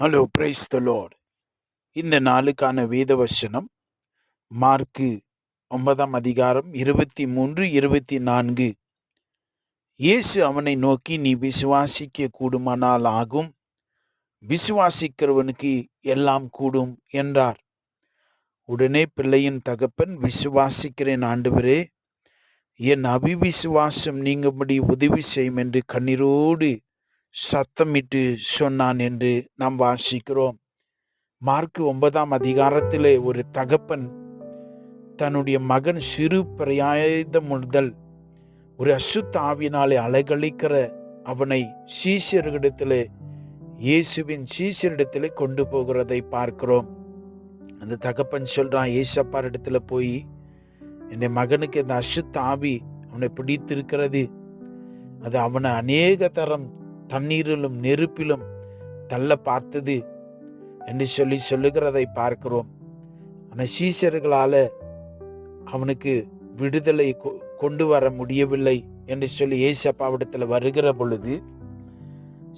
Hello praise the Lord இந்த நாளுக்கான வேத வசனம் மார்க்கு ஒன்பதாம் அதிகாரம் இருபத்தி மூன்று இருபத்தி நான்கு. இயேசு அவனை நோக்கி நீ விசுவாசிக்க கூடுமானால் ஆகும். விசுவாசிக்கிறவனுக்கு எல்லாம் கூடும் என்றார். உடனே பிள்ளையின் தகப்பன் விசுவாசிக்கிறேன் ஆண்டவரே. என் அபிவிசுவாசம் நீங்கும்படி உதவி செய்யும் என்று கண்ணீரோடு சத்தமிட்டு சொன்னான் என்று நாம் வாசிக்கிறோம். மார்க்கு ஒன்பதாம் அதிகாரத்திலே ஒரு தகப்பன் தன்னுடைய மகன் சிறு பிரயாயதம் முதல் ஒரு அசுத்தாவினாலே அலைகழிக்கிற அவனை சீசியர்களிடத்திலே இயேசுவின் சீசியரிடத்திலே கொண்டு போகிறதை பார்க்கிறோம். அந்த தகப்பன் சொல்றான் ஏசப்பா இடத்துல போய் என் மகனுக்கு இந்த அசுத்த ஆவி அவனை பிடித்திருக்கிறது. அது அவனை அநேக தரம் தண்ணீரிலும் நெருப்பிலும் தள்ள பார்த்தது என்று சொல்லி சொல்லுகிறதை பார்க்கிறோம். ஆனால் சீசர்களால் அவனுக்கு விடுதலை கொண்டு வர முடியவில்லை என்று சொல்லி ஏசப்பாவிடத்தில் வருகிற பொழுது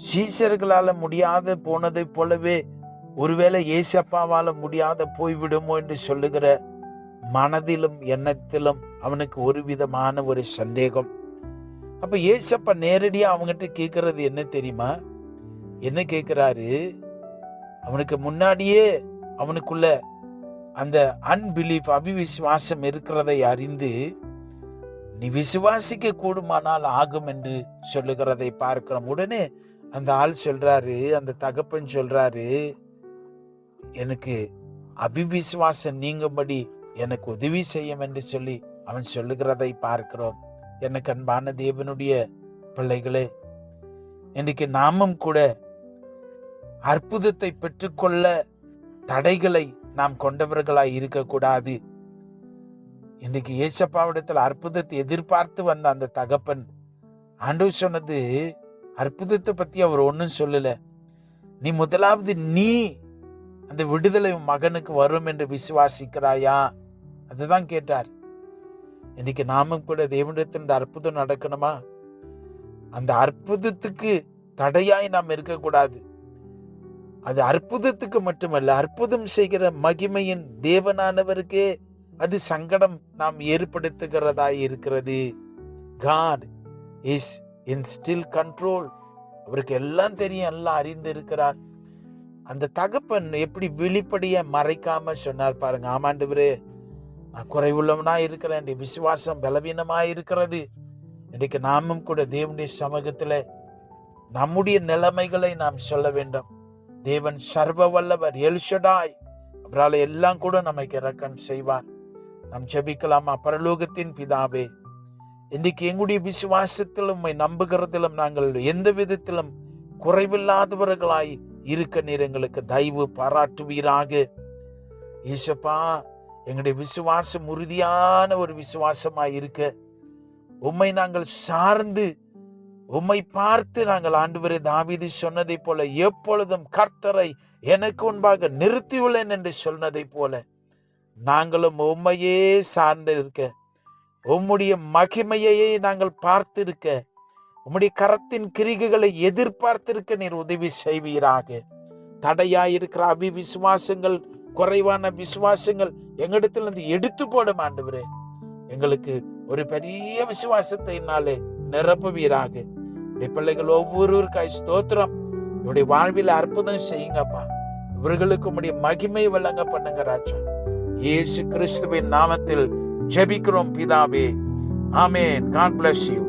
சீசர்களால் முடியாத போனதைப் போலவே ஒருவேளை ஏசப்பாவால் முடியாத போய்விடுமோ என்று சொல்லுகிற மனதிலும் எண்ணத்திலும் அவனுக்கு ஒரு விதமான ஒரு சந்தேகம். அப்போ ஏசப்பா நேரடியாக அவங்ககிட்ட கேட்கறது என்ன தெரியுமா? என்ன கேட்குறாரு அவனுக்கு முன்னாடியே அவனுக்குள்ள அந்த அன்பிலீஃப் அவிவிசுவாசம் இருக்கிறதை அறிந்து நீ விசுவாசிக்க கூடுமானால் ஆகும் என்று சொல்லுகிறதை பார்க்கிறோம். உடனே அந்த ஆள் சொல்றாரு அந்த தகப்பன் சொல்றாரு எனக்கு அவிவிசுவாசம் நீங்கும்படி எனக்கு உதவி செய்யும் என்று சொல்லி அவன் சொல்லுகிறதை பார்க்கிறோம். எனக்கு அன்பான தேவனுடைய பிள்ளைகளே இன்றைக்கு நாமும் கூட அற்புதத்தை பெற்றுக்கொள்ள தடைகளை நாம் கொண்டவர்களாய் இருக்கக்கூடாது. இன்னைக்கு ஏசப்பாவிடத்தில் அற்புதத்தை எதிர்பார்த்து வந்த அந்த தகப்பன் ஆண்டு சொன்னது அற்புதத்தை பற்றி அவர் ஒன்றும் சொல்லலை. நீ முதலாவது நீ அந்த விடுதலை மகனுக்கு வரும் என்று விசுவாசிக்கிறாயா? அதுதான் கேட்டார். இன்னைக்கு நாமும் கூட தேவனிடத்தில் இந்த அற்புதம் நடக்கணுமா? அந்த அற்புதத்துக்கு தடையாய் நாம் இருக்கக்கூடாது. அது அற்புதத்துக்கு மட்டுமல்ல அற்புதம் செய்கிற மகிமையின் தேவனானவருக்கே அது சங்கடம் நாம் ஏற்படுத்துகிறதாய் இருக்கிறது. God is in still control அவருக்கு எல்லாம் தெரியும் எல்லாம் அறிந்து இருக்கிறார் அந்த தகப்பன் எப்படி வெளிப்படைய மறைக்காம சொன்னார் பாருங்க. ஆமாண்டவரே நான் குறைவுள்ளவனா இருக்கிறேன் விசுவாசம் பலவீனமா இருக்கிறது. இன்றைக்கு நாமும் கூட தேவனுடைய சமூகத்தில் நம்முடைய நிலைமைகளை நாம் சொல்ல வேண்டும். தேவன் சர்வ வல்லவர் எல்ஷடாய். அவரால் எல்லாம் கூட நமக்கு இறக்கம் செய்வார். நாம் ஜபிக்கலாமா? பரலோகத்தின் பிதாவே இன்றைக்கு எங்களுடைய விசுவாசத்திலும் நம்புகிறதிலும் நாங்கள் எந்த விதத்திலும் குறைவில்லாதவர்களாய் இருக்க நீர் எங்களுக்கு தயவு பாராட்டுவீராக. ஈசப்பா எங்களுடைய விசுவாசம் உறுதியான ஒரு விசுவாசமாக இருக்க. உம்மை நாங்கள் சார்ந்து உம்மை பார்த்து நாங்கள் ஆண்டு தாவிதி சொன்னதை போல எப்பொழுதும் கர்த்தரை எனக்கு முன்பாக நிறுத்தியுள்ளேன் என்று சொன்னதை போல நாங்களும் உண்மையே சார்ந்து இருக்க. உம்முடைய மகிமையையே நாங்கள் பார்த்திருக்க. உம்முடைய கரத்தின் கிரிகைகளை எதிர்பார்த்திருக்க நீர் உதவி செய்வீராக. தடையாயிருக்கிற அவி விசுவாசங்கள் குறைவான விசுவாசங்கள் எங்களிடத்தில் இருந்து எடுத்து போடும் ஆண்டவரே. எங்களுக்கு ஒரு பெரிய விசுவாசத்தை நிரப்புவீராக. பிள்ளைகள் ஒவ்வொருவருக்காய் ஸ்தோத்திரம். இவருடைய வாழ்வில் அற்புதம் செய்யுங்கப்பா. இவர்களுக்கு உடைய மகிமை வழங்க பண்ணுங்க ராஜா. இயேசு கிறிஸ்துவின் நாமத்தில் ஜெபிக்கிறோம் பிதாவே. ஆமேன். God bless you